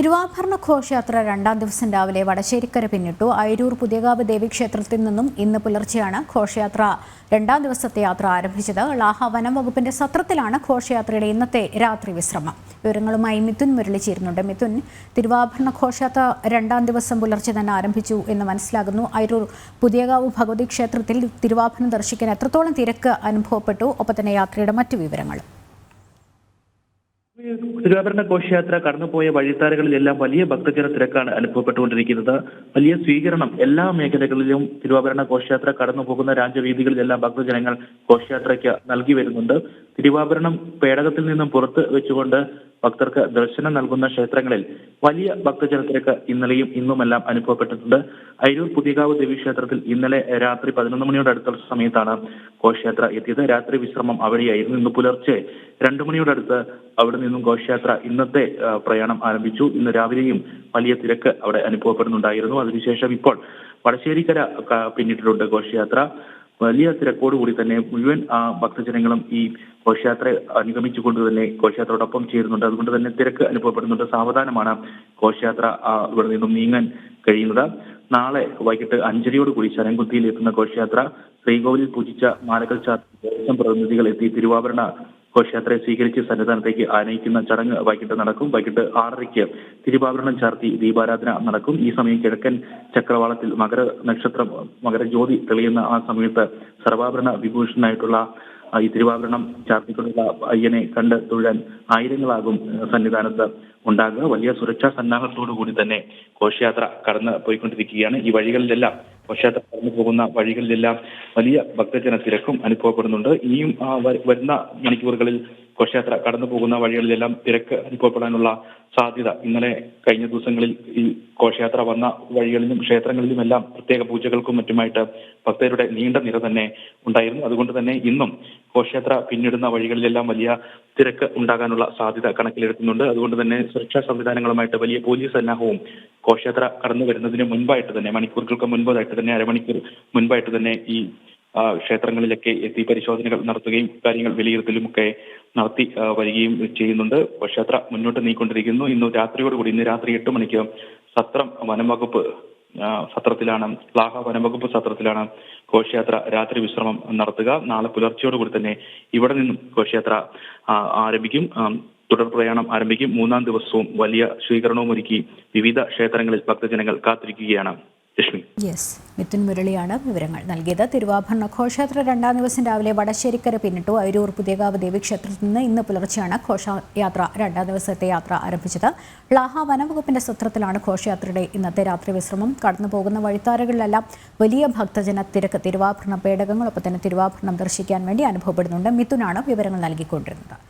തിരുവാഭരണ ഘോഷയാത്ര രണ്ടാം ദിവസം രാവിലെ വടശ്ശേരിക്കര പിന്നിട്ടു. അയരൂർ പുതിയകാവ് ദേവീക്ഷേത്രത്തിൽ നിന്നും ഇന്ന് പുലർച്ചെയാണ് ഘോഷയാത്ര. രണ്ടാം ദിവസത്തെ യാത്ര ആരംഭിച്ചത് ലാഹ വനം വകുപ്പിന്റെ സത്രത്തിലാണ് ഘോഷയാത്രയുടെ ഇന്നത്തെ രാത്രി വിശ്രമം. വിവരങ്ങളുമായി മിഥുൻ മുരളി ചേരുന്നുണ്ട്. മിഥുൻ തിരുവാഭരണ ഘോഷയാത്ര രണ്ടാം ദിവസം പുലർച്ചെ തന്നെ ആരംഭിച്ചു എന്ന് മനസ്സിലാകുന്നു. അയരൂർ പുതിയകാവ് ഭഗവതി ക്ഷേത്രത്തിൽ തിരുവാഭരണം ദർശിക്കാൻ എത്രത്തോളം തിരക്ക് അനുഭവപ്പെട്ടു? ഒപ്പം തന്നെ യാത്രയുടെ മറ്റു വിവരങ്ങളും. തിരുവാഭരണ ഘോഷയാത്ര കടന്നുപോയ വഴിത്താരകളിലെല്ലാം വലിയ ഭക്തജന തിരക്കാണ് അനുഭവപ്പെട്ടുകൊണ്ടിരിക്കുന്നത്. വലിയ സ്വീകരണം എല്ലാ മേഖലകളിലും തിരുവാഭരണ ഘോഷയാത്ര കടന്നു പോകുന്ന രാജ്യവീതികളിലെല്ലാം ഭക്തജനങ്ങൾ ഘോഷയാത്രയ്ക്ക് നൽകി വരുന്നുണ്ട്. തിരുവാഭരണം പേടകത്തിൽ നിന്നും പുറത്ത് വെച്ചുകൊണ്ട് ഭക്തർക്ക് ദർശനം നൽകുന്ന ക്ഷേത്രങ്ങളിൽ വലിയ ഭക്തജന തിരക്ക് ഇന്നലെയും ഇന്നുമെല്ലാം അനുഭവപ്പെട്ടിട്ടുണ്ട്. അരൂർ പുതിയകാവ് ദേവീക്ഷേത്രത്തിൽ ഇന്നലെ രാത്രി പതിനൊന്ന് മണിയോട് അടുത്ത സമയത്താണ് ഘോഷയാത്ര എത്തിയത്. രാത്രി വിശ്രമം അവിടെയായിരുന്നു. ഇന്ന് പുലർച്ചെ രണ്ടു മണിയോടടുത്ത് അവിടെ നിന്നും ഘോഷയാത്ര ഇന്നത്തെ പ്രയാണം ആരംഭിച്ചു. ഇന്ന് രാവിലെയും വലിയ തിരക്ക് അവിടെ അനുഭവപ്പെടുന്നുണ്ടായിരുന്നു. അതിനുശേഷം ഇപ്പോൾ വടശ്ശേരിക്കര പിന്നിട്ടിട്ടുണ്ട് ഘോഷയാത്ര. വലിയ തിരക്കോടുകൂടി തന്നെ മുഴുവൻ ഭക്തജനങ്ങളും ഈ ഘോഷയാത്ര അനുഗമിച്ചുകൊണ്ട് തന്നെ ഘോഷയാത്രയോടൊപ്പം ചേരുന്നുണ്ട്. അതുകൊണ്ട് തന്നെ തിരക്ക് അനുഭവപ്പെടുന്നുണ്ട്. സാവധാനമാണ് ഘോഷയാത്ര ഇവിടെ നിന്നും നീങ്ങാൻ കഴിയുന്നത്. നാളെ വൈകിട്ട് അഞ്ചരയോടുകൂടി ശരംകുത്തിയിൽ എത്തുന്ന ഘോഷയാത്ര ശ്രീകോവിലിൽ പൂജിച്ച മാലകൾ ചാർത്തി പ്രതിനിധികൾ എത്തി തിരുവാഭരണ ഘോഷയാത്രയെ സ്വീകരിച്ച് സന്നിധാനത്തേക്ക് ആനയിക്കുന്ന ചടങ്ങ് വൈകിട്ട് നടക്കും. വൈകിട്ട് ആറരയ്ക്ക് തിരുവാഭരണം ചാർത്തി ദീപാരാധന നടക്കും. ഈ സമയം കിഴക്കൻ ചക്രവാളത്തിൽ മകര നക്ഷത്രം മകരജ്യോതി തെളിയുന്ന ആ സമയത്ത് സർവാഭരണ വിഭൂഷണനായിട്ടുള്ള ഈ തിരുവാഭരണം ചാർത്തിക്കൊണ്ടുള്ള അയ്യനെ കണ്ട് തൊഴാൻ ആയിരങ്ങളാകും സന്നിധാനത്ത് ഉണ്ടാകുക. വലിയ സുരക്ഷാ സന്നാഹത്തോടു കൂടി തന്നെ ഘോഷയാത്ര കടന്ന് പോയിക്കൊണ്ടിരിക്കുകയാണ്. ഈ വഴികളിലെല്ലാം ഘോഷയാത്ര കടന്നു പോകുന്ന വഴികളിലെല്ലാം വലിയ ഭക്തജന തിരക്കും അനുഭവപ്പെടുന്നുണ്ട്. ഇനിയും വരുന്ന മണിക്കൂറുകളിൽ ഘോഷയാത്ര കടന്നു പോകുന്ന വഴികളിലെല്ലാം തിരക്ക് അനുഭവപ്പെടാനുള്ള സാധ്യത. ഇന്നലെ കഴിഞ്ഞ ദിവസങ്ങളിൽ ഈ ഘോഷയാത്ര വന്ന വഴികളിലും ക്ഷേത്രങ്ങളിലുമെല്ലാം പ്രത്യേക പൂജകൾക്കും മറ്റുമായിട്ട് ഭക്തരുടെ നീണ്ട നിര തന്നെ ഉണ്ടായിരുന്നു. അതുകൊണ്ട് തന്നെ ഇന്നും ഘോഷയാത്ര പിന്നിടുന്ന വഴികളിലെല്ലാം വലിയ തിരക്ക് ഉണ്ടാകാനുള്ള സാധ്യത കണക്കിലെടുക്കുന്നുണ്ട്. അതുകൊണ്ട് തന്നെ സുരക്ഷാ സംവിധാനങ്ങളുമായിട്ട് വലിയ പോലീസ് സന്നാഹവും ഘോഷയാത്ര കടന്നു വരുന്നതിന് മുൻപായിട്ട് തന്നെ മണിക്കൂറുകൾക്ക് മുൻപായിട്ട് തന്നെ അരമണിക്കൂർ മുൻപായിട്ട് തന്നെ ഈ ക്ഷേത്രങ്ങളിലൊക്കെ എത്തി പരിശോധനകൾ നടത്തുകയും കാര്യങ്ങൾ വിലയിരുത്തലുമൊക്കെ നടത്തി വരികയും ചെയ്യുന്നുണ്ട്. ക്ഷേത്ര മുന്നോട്ട് നീങ്ങിക്കൊണ്ടിരിക്കുന്നു ഇന്ന് രാത്രിയോടുകൂടി ഇന്ന് രാത്രി എട്ട് മണിക്ക് സത്രം വനംവകുപ്പ് സത്രത്തിലാണ് ലാഹ വനംവകുപ്പ് സത്രത്തിലാണ് ഘോഷയാത്ര രാത്രി വിശ്രമം നടത്തുക. നാളെ പുലർച്ചയോടുകൂടി തന്നെ ഇവിടെ നിന്നും ഘോഷയാത്ര ആരംഭിക്കും. തുടർ പ്രയാണം ആരംഭിക്കും. മൂന്നാം ദിവസവും വലിയ സ്വീകരണവും ഒരുക്കി വിവിധ ക്ഷേത്രങ്ങളിൽ ഭക്തജനങ്ങൾ കാത്തിരിക്കുകയാണ്. യെസ് മിഥുൻ മുരളിയാണ് വിവരങ്ങൾ നൽകിയത്. തിരുവാഭരണ ഘോഷയാത്ര രണ്ടാം ദിവസം രാവിലെ വടശ്ശേരിക്കര പിന്നിട്ടു. അരൂർ പുതിയകാവ് ദേവീക്ഷേത്രത്തിൽ നിന്ന് ഇന്ന് പുലർച്ചെയാണ് ഘോഷയാത്ര രണ്ടാം ദിവസത്തെ യാത്ര ആരംഭിച്ചത്. ളാഹ വനവകുപ്പിന്റെ സത്രത്തിലാണ് ഘോഷയാത്രയുടെ ഇന്നത്തെ രാത്രി വിശ്രമം. കടന്നു പോകുന്ന വഴിത്താരകളിലെല്ലാം വലിയ ഭക്തജന തിരക്ക്. തിരുവാഭരണ പേടകങ്ങളൊപ്പം തന്നെ തിരുവാഭരണം ദർശിക്കാൻ വേണ്ടി അനുഭവപ്പെടുന്നുണ്ട്. മിഥുനാണ് വിവരങ്ങൾ നൽകിക്കൊണ്ടിരുന്നത്.